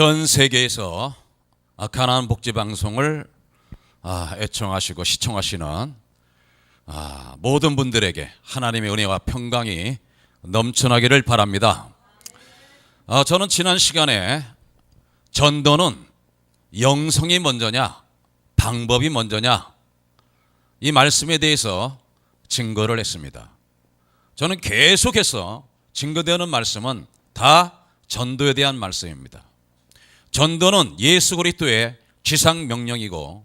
전 세계에서 아, 가나안 복지 방송을 아, 애청하시고 시청하시는 아, 모든 분들에게 하나님의 은혜와 평강이 넘쳐나기를 바랍니다. 아, 저는 지난 시간에 전도는 영성이 먼저냐, 방법이 먼저냐 이 말씀에 대해서 증거를 했습니다. 저는 계속해서 증거되는 말씀은 다 전도에 대한 말씀입니다. 전도는 예수 그리스도의 지상 명령이고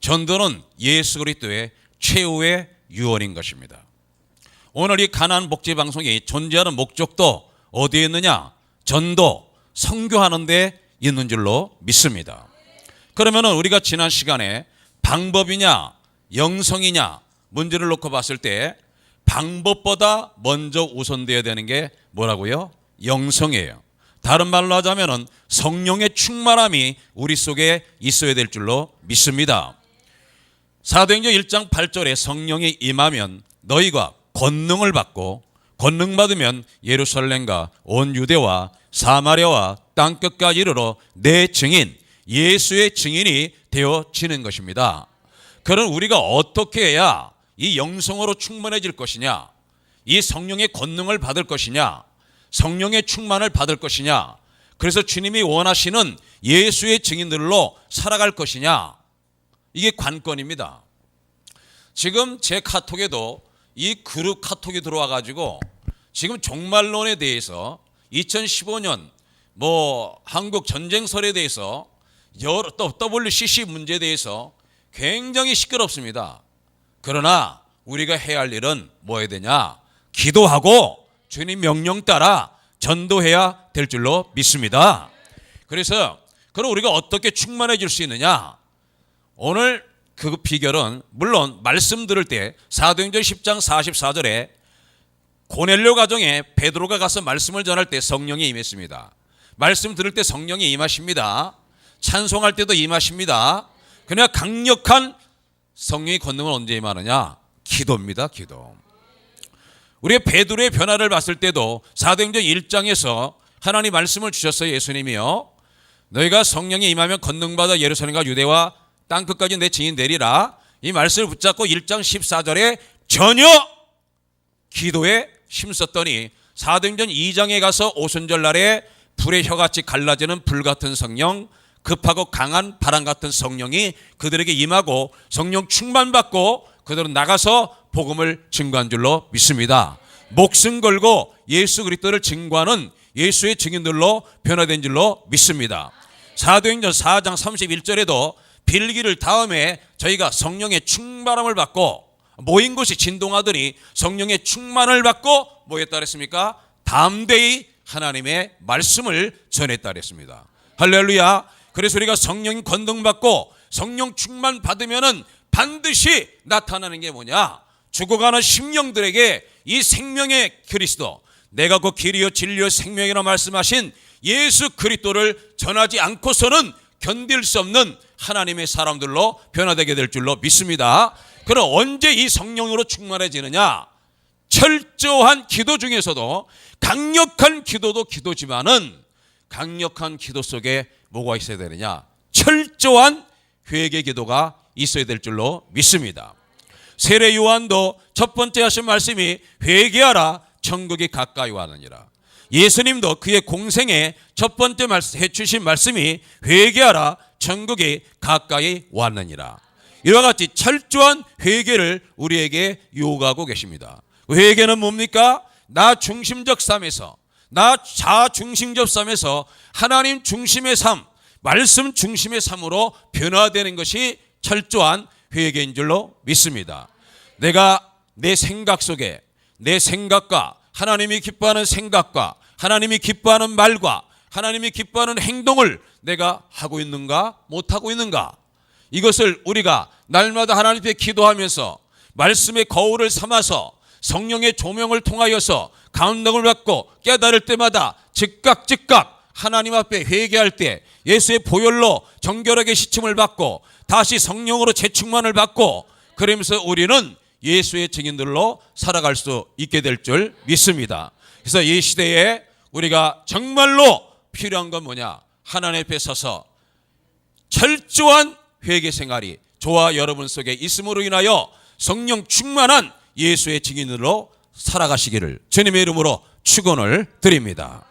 전도는 예수 그리스도의 최후의 유언인 것입니다. 오늘 이 가난 복지 방송이 존재하는 목적도 어디에 있느냐? 전도, 선교하는 데 있는 줄로 믿습니다. 그러면은 우리가 지난 시간에 방법이냐, 영성이냐 문제를 놓고 봤을 때 방법보다 먼저 우선되어야 되는 게 뭐라고요? 영성이에요. 다른 말로 하자면은 성령의 충만함이 우리 속에 있어야 될 줄로 믿습니다. 사도행전 1장 8절에 성령이 임하면 너희가 권능을 받고 권능 받으면 예루살렘과 온 유대와 사마리아와 땅 끝까지 이르러 내 증인 예수의 증인이 되어지는 것입니다. 그럼 우리가 어떻게 해야 이 영성으로 충만해질 것이냐? 이 성령의 권능을 받을 것이냐? 성령의 충만을 받을 것이냐? 그래서 주님이 원하시는 예수의 증인들로 살아갈 것이냐? 이게 관건입니다. 지금 제 카톡에도 이 그룹 카톡이 들어와 가지고 지금 종말론에 대해서 2015년 뭐 한국 전쟁설에 대해서 여러 또 WCC 문제에 대해서 굉장히 시끄럽습니다. 그러나 우리가 해야 할 일은 뭐 해야 되냐? 기도하고 주님 명령 따라 전도해야 될 줄로 믿습니다. 그래서 그럼 우리가 어떻게 충만해질 수 있느냐? 오늘 그 비결은 물론 말씀 들을 때 사도행전 10장 44절에 고넬료 가정에 베드로가 가서 말씀을 전할 때 성령이 임했습니다. 말씀 들을 때 성령이 임하십니다. 찬송할 때도 임하십니다. 그러나 강력한 성령의 권능은 언제 임하느냐? 기도입니다. 기도. 우리의 베드로의 변화를 봤을 때도 사도행전 1장에서 하나님 말씀을 주셨어요. 예수님이요. 너희가 성령이 임하면 권능 받아 예루살렘과 유대와 땅 끝까지 내 증인 되리라. 이 말씀을 붙잡고 1장 14절에 전혀 기도에 힘썼더니 사도행전 2장에 가서 오순절 날에 불의 혀같이 갈라지는 불 같은 성령 급하고 강한 바람 같은 성령이 그들에게 임하고 성령 충만받고 그들은 나가서 복음을 증거한 줄로 믿습니다. 목숨 걸고 예수 그리스도를 증거하는 예수의 증인들로 변화된 줄로 믿습니다. 사도행전 4장 31절에도 빌기를 다음에 저희가 성령의 충만함을 받고 모인 곳이 진동하더니 성령의 충만을 받고 뭐 했다 그랬습니까? 담대히 하나님의 말씀을 전했다 그랬습니다. 할렐루야. 그래서 우리가 성령 권능 받고 성령 충만 받으면은 반드시 나타나는 게 뭐냐? 죽어가는 심령들에게 이 생명의 그리스도 내가 그 길이요 진리요 생명이라 말씀하신 예수 그리스도를 전하지 않고서는 견딜 수 없는 하나님의 사람들로 변화되게 될 줄로 믿습니다. 그럼 언제 이 성령으로 충만해지느냐? 철저한 기도 중에서도 강력한 기도도 기도지만은 강력한 기도 속에 뭐가 있어야 되느냐? 철저한 회개 기도가 있어야 될 줄로 믿습니다. 세례 요한도 첫 번째 하신 말씀이 회개하라 천국이 가까이 와느니라. 예수님도 그의 공생에 첫 번째 말씀 해주신 말씀이 회개하라 천국이 가까이 왔느니라. 이와 같이 철저한 회개를 우리에게 요구하고 계십니다. 회개는 뭡니까? 나 중심적 삶에서 나 자중심적 삶에서 하나님 중심의 삶, 말씀 중심의 삶으로 변화되는 것이 철저한 회개인 줄로 믿습니다. 내가 내 생각 속에 내 생각과 하나님이 기뻐하는 생각과 하나님이 기뻐하는 말과 하나님이 기뻐하는 행동을 내가 하고 있는가 못하고 있는가 이것을 우리가 날마다 하나님 앞에 기도하면서 말씀의 거울을 삼아서 성령의 조명을 통하여서 감동을 받고 깨달을 때마다 즉각 즉각 하나님 앞에 회개할 때 예수의 보혈로 정결하게 시침을 받고 다시 성령으로 재충만을 받고 그러면서 우리는 예수의 증인들로 살아갈 수 있게 될 줄 믿습니다. 그래서 이 시대에 우리가 정말로 필요한 건 뭐냐? 하나님 앞에 서서 철저한 회개 생활이 저와 여러분 속에 있음으로 인하여 성령 충만한 예수의 증인으로 살아가시기를 주님의 이름으로 축원을 드립니다.